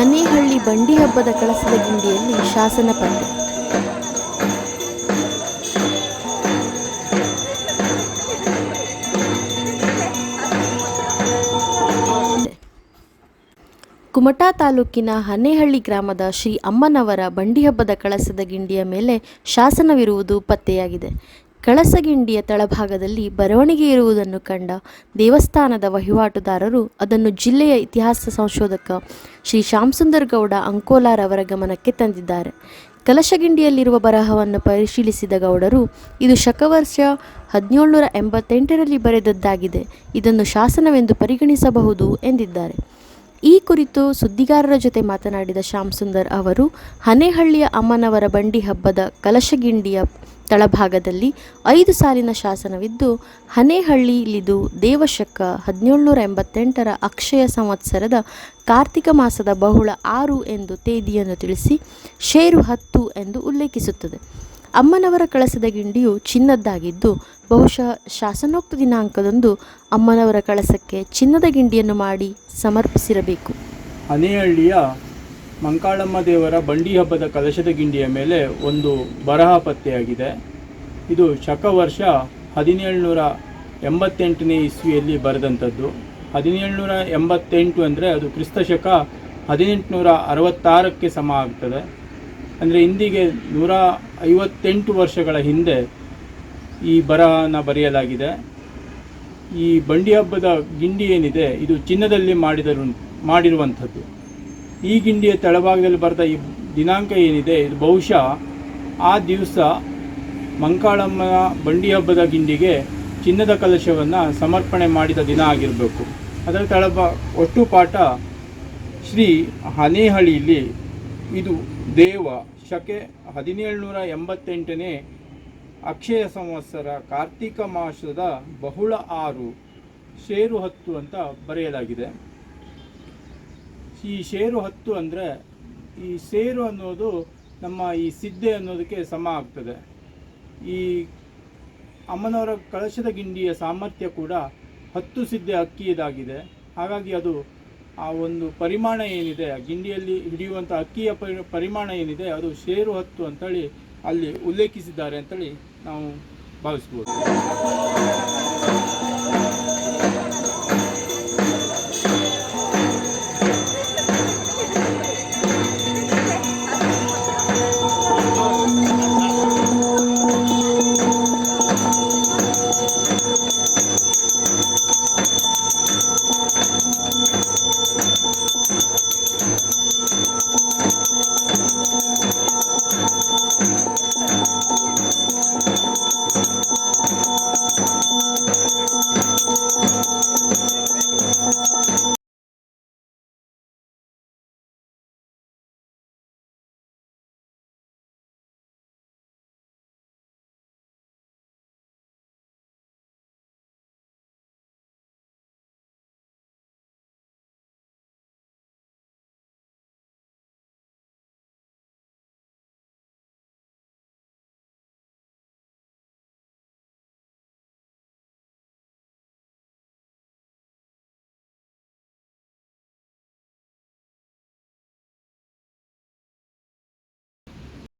ಹನೇಹಳ್ಳಿ ಬಂಡಿ ಹಬ್ಬದ ಕಳಸದ ಗಿಂಡಿಯಲ್ಲಿ ಶಾಸನ ಪಂದ್ಯ. ಕುಮಟಾ ತಾಲೂಕಿನ ಹನೇಹಳ್ಳಿ ಗ್ರಾಮದ ಶ್ರೀ ಅಮ್ಮನವರ ಬಂಡಿ ಹಬ್ಬದ ಕಳಸದ ಗಿಂಡಿಯ ಮೇಲೆ ಶಾಸನವಿರುವುದು ಪತ್ತೆಯಾಗಿದೆ. ಕಳಸಗಿಂಡಿಯ ತಳಭಾಗದಲ್ಲಿ ಬರವಣಿಗೆ ಇರುವುದನ್ನು ಕಂಡ ದೇವಸ್ಥಾನದ ವಹಿವಾಟುದಾರರು ಅದನ್ನು ಜಿಲ್ಲೆಯ ಇತಿಹಾಸ ಸಂಶೋಧಕ ಶ್ರೀ ಶ್ಯಾಮಸುಂದರ್ ಗೌಡ ಅಂಕೋಲಾರವರ ಗಮನಕ್ಕೆ ತಂದಿದ್ದಾರೆ. ಕಲಶಗಿಂಡಿಯಲ್ಲಿರುವ ಬರಹವನ್ನು ಪರಿಶೀಲಿಸಿದ ಗೌಡರು, ಇದು ಶಕವರ್ಷ ಹದಿನೇಳುನೂರ ಎಂಬತ್ತೆಂಟರಲ್ಲಿ ಬರೆದದ್ದಾಗಿದೆ, ಇದನ್ನು ಶಾಸನವೆಂದು ಪರಿಗಣಿಸಬಹುದು ಎಂದಿದ್ದಾರೆ. ಈ ಕುರಿತು ಸುದ್ದಿಗಾರರ ಜೊತೆ ಮಾತನಾಡಿದ ಶ್ಯಾಮ್ ಸುಂದರ್ ಅವರು, ಹನೇಹಳ್ಳಿಯ ಅಮ್ಮನವರ ಬಂಡಿ ಹಬ್ಬದ ಕಲಶಗಿಂಡಿಯ ತಳಭಾಗದಲ್ಲಿ ಐದು ಸಾಲಿನ ಶಾಸನವಿದ್ದು ಹನೇಹಳ್ಳಿಲಿದು ದೇವಶಕ ಹದಿನೇಳುನೂರ ಎಂಬತ್ತೆಂಟರ ಅಕ್ಷಯ ಸಂವತ್ಸರದ ಕಾರ್ತಿಕ ಮಾಸದ ಬಹುಳ ಆರು ಎಂದು ತೇದಿಯನ್ನು ತಿಳಿಸಿ, ಶೇರು ಹತ್ತು ಎಂದು ಉಲ್ಲೇಖಿಸುತ್ತದೆ. ಅಮ್ಮನವರ ಕಳಸದ ಗಿಂಡಿಯು ಚಿನ್ನದ್ದಾಗಿದ್ದು, ಬಹುಶಃ ಶಾಸನೋಕ್ತ ದಿನಾಂಕದಂದು ಅಮ್ಮನವರ ಕಳಸಕ್ಕೆ ಚಿನ್ನದ ಗಿಂಡಿಯನ್ನು ಮಾಡಿ ಸಮರ್ಪಿಸಿರಬೇಕು. ಹನೇಹಳ್ಳಿಯ ಮಂಕಾಳಮ್ಮ ದೇವರ ಬಂಡಿ ಹಬ್ಬದ ಕಲಶದ ಗಿಂಡಿಯ ಮೇಲೆ ಒಂದು ಬರಹ ಪತ್ತೆಯಾಗಿದೆ. ಇದು ಶಕವರ್ಷ ಹದಿನೇಳುನೂರ ಎಂಬತ್ತೆಂಟನೇ ಇಸ್ವಿಯಲ್ಲಿ ಬರೆದಂಥದ್ದು. ಹದಿನೇಳುನೂರ ಎಂಬತ್ತೆಂಟು ಅಂದರೆ ಅದು ಕ್ರಿಸ್ತ ಶಕ ಹದಿನೆಂಟುನೂರ ಅರವತ್ತಾರಕ್ಕೆ ಸಮ ಆಗ್ತದೆ. ಅಂದರೆ ಇಂದಿಗೆ ನೂರ ಐವತ್ತೆಂಟು ವರ್ಷಗಳ ಹಿಂದೆ ಈ ಬರಹನ ಬರೆಯಲಾಗಿದೆ. ಈ ಬಂಡಿ ಹಬ್ಬದ ಗಿಂಡಿ ಏನಿದೆ, ಇದು ಚಿನ್ನದಲ್ಲಿ ಮಾಡಿದರು, ಮಾಡಿರುವಂಥದ್ದು. ಈ ಗಿಂಡಿಯ ತಳಭಾಗದಲ್ಲಿ ಬರೆದ ಈ ದಿನಾಂಕ ಏನಿದೆ, ಇದು ಬಹುಶಃ ಆ ದಿವಸ ಮಂಕಾಳಮ್ಮನ ಬಂಡಿ ಹಬ್ಬದ ಗಿಂಡಿಗೆ ಚಿನ್ನದ ಕಲಶವನ್ನು ಸಮರ್ಪಣೆ ಮಾಡಿದ ದಿನ ಆಗಿರಬೇಕು. ಅದರ ತಳಭ, ಒಟ್ಟು ಪಾಠ ಶ್ರೀ ಹನೇಹಳ್ಳಿಯಲ್ಲಿ ಇದು ದೇವ ಶಕೆ ಹದಿನೇಳುನೂರ ಎಂಬತ್ತೆಂಟನೇ ಅಕ್ಷಯ ಸಂವತ್ಸರ ಕಾರ್ತಿಕ ಮಾಸದ ಬಹುಳ ಆರು, ಶೇರು ಹತ್ತು ಅಂತ ಬರೆಯಲಾಗಿದೆ. ಈ ಶೇರು ಹತ್ತು ಅಂದರೆ ಈ ಸೇರು ಅನ್ನೋದು ನಮ್ಮ ಈ ಸಿದ್ಧೆ ಅನ್ನೋದಕ್ಕೆ ಸಮ ಆಗ್ತದೆ. ಈ ಅಮ್ಮನವರ ಕಳಶದ ಗಿಂಡಿಯ ಸಾಮರ್ಥ್ಯ ಕೂಡ ಹತ್ತು ಸಿದ್ಧೆ ಅಕ್ಕಿಯದಾಗಿದೆ ಹಾಗಾಗಿ ಅದು ಆ ಒಂದು ಪರಿಮಾಣ ಏನಿದೆ ಆ ಗಿಂಡಿಯಲ್ಲಿ ಹಿಡಿಯುವಂಥ ಅಕ್ಕಿಯ ಪರಿ, ಪರಿಮಾಣ ಏನಿದೆ, ಅದು ಶೇರು ಹತ್ತು ಅಂತೇಳಿ ಅಲ್ಲಿ ಉಲ್ಲೇಖಿಸಿದ್ದಾರೆ ಅಂತೇಳಿ ನಾವು ಭಾವಿಸ್ಬೋದು.